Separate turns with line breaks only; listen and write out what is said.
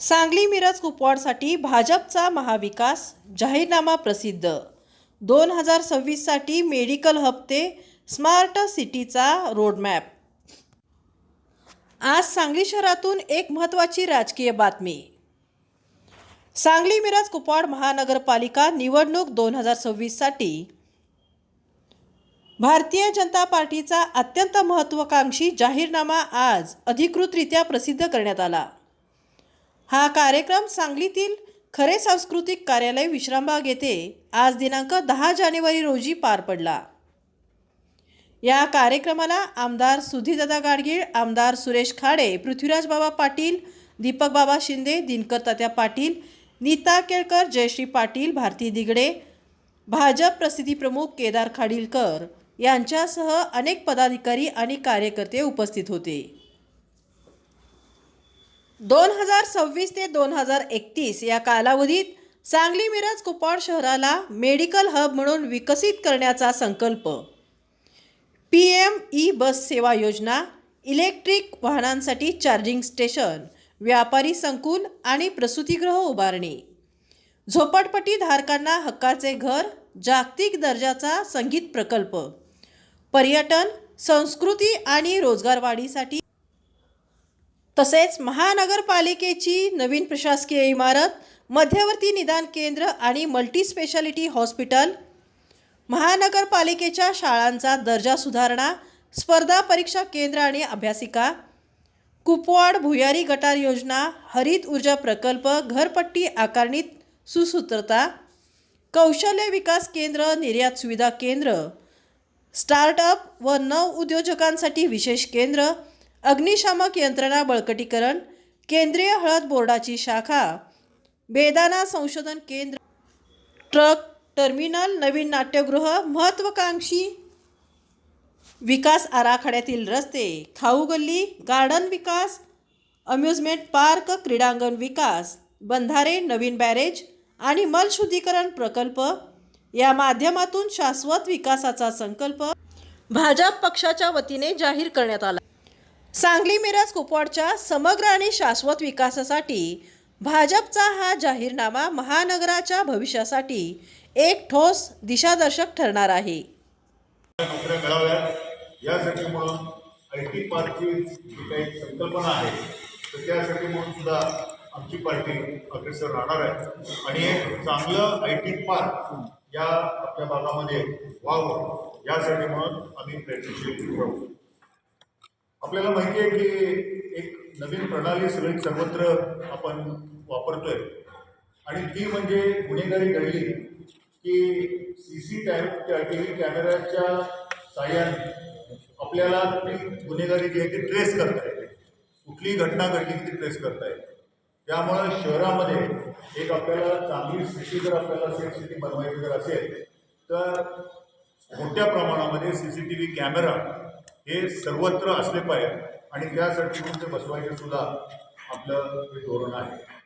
सांगली मिरज कुपवाडसाठी भाजपचा महाविकास जाहीरनामा प्रसिद्ध. दोन हजार सव्वीससाठी मेडिकल हप्ते स्मार्ट सिटीचा रोडमॅप. आज सांगली शहरातून एक महत्त्वाची राजकीय बातमी. सांगली मिरज कुपवाड महानगरपालिका निवडणूक दोन हजार सव्वीससाठी भारतीय जनता पार्टीचा अत्यंत महत्त्वाकांक्षी जाहीरनामा आज अधिकृतरित्या प्रसिद्ध करण्यात आला. हा कार्यक्रम सांगलीतील खरे सांस्कृतिक कार्यालय विश्रामबाग येथे आज दिनांक दहा जानेवारी रोजी पार पडला. या कार्यक्रमाला आमदार सुधीरदादा गाडगीळ आमदार सुरेश खाडे पृथ्वीराज बाबा पाटील दीपक बाबा शिंदे दिनकर तात्या पाटील नीता केळकर जयश्री पाटील भारती दिगडे भाजप प्रसिद्धी प्रमुख केदार खाडीलकर यांच्यासह अनेक पदाधिकारी आणि कार्यकर्ते उपस्थित होते. दोन हजार सव्वीस ते दोन हजार एकतीस या कालावधीत सांगली मिरज कुपवाड शहराला मेडिकल हब म्हणून विकसित करण्याचा संकल्प. पी एम ई बस सेवा योजना इलेक्ट्रिक वाहनांसाठी चार्जिंग स्टेशन व्यापारी संकुल आणि प्रसूतिगृह उभारणी. झोपडपट्टी धारकांना हक्काचे घर जागतिक दर्जाचा संगीत प्रकल्प. पर्यटन संस्कृती आणि रोजगारवाढीसाठी तसेच महानगरपालिकेची नवीन प्रशासकीय इमारत मध्यवर्ती निदान केंद्र आणि मल्टीस्पेशालिटी हॉस्पिटल महानगरपालिकेच्या शाळांचा दर्जा सुधारणा स्पर्धा परीक्षा केंद्र आणि अभ्यासिका कुपवाड भुयारी गटार योजना हरित ऊर्जा प्रकल्प घरपट्टी आकारणीत सुसूत्रता कौशल्य विकास केंद्र निर्यात सुविधा केंद्र स्टार्टअप व नवउद्योजकांसाठी विशेष केंद्र अग्निशामक यंत्रणा बळकटीकरण केंद्रीय हळद बोर्डाची शाखा बेदाना संशोधन केंद्र ट्रक टर्मिनल नवीन नाट्यगृह महत्त्वाकांक्षी विकास आराखड्यातील रस्ते खाऊ गल्ली गार्डन विकास अम्युजमेंट पार्क क्रीडांगण विकास बंधारे नवीन बॅरेज आणि मलशुद्धीकरण प्रकल्प या माध्यमातून शाश्वत विकासाचा संकल्प भाजप पक्षाच्या वतीने जाहीर करण्यात आला. सांगली मिरज कुपवाडच्या समग्र आणि शाश्वत विकासासाठी भाजपचा हा जाहीरनामा महानगराच्या भविष्यासाठी एक ठोस दिशादर्शक ठरणार आहे.
यासाठी म्हणून आय टी पार्कची जी काही संकल्पना आहे. तर त्यासाठी म्हणून सुद्धा आमची पार्टी अग्रेसर राहणार आहे. आणि एक चांगलं आय टी पार्क या आपल्या भागामध्ये व्हावं यासाठी म्हणून आम्ही प्रयत्नशील राहू. आपल्याला माहिती आहे की एक नवीन प्रणाली सगळी सर्वत्र आपण वापरतोय. आणि ती म्हणजे गुन्हेगारी घडली की सी सी टी व्ही कॅमेऱ्याच्या साह्याने आपल्याला ती गुन्हेगारी जी आहे ती ट्रेस करता येते. कुठलीही घटना घडली की ती ट्रेस करता येते. त्यामुळं शहरामध्ये एक आपल्याला चांगली सिटी जर आपल्याला सेफ सिटी बनवायची जर असेल तर मोठ्या प्रमाणामध्ये C C T V camera हे सर्वत्र असले पाहिजे. आणि त्यासाठी म्हणून ते बसवायचे सुद्धा आपलं हे धोरण आहे.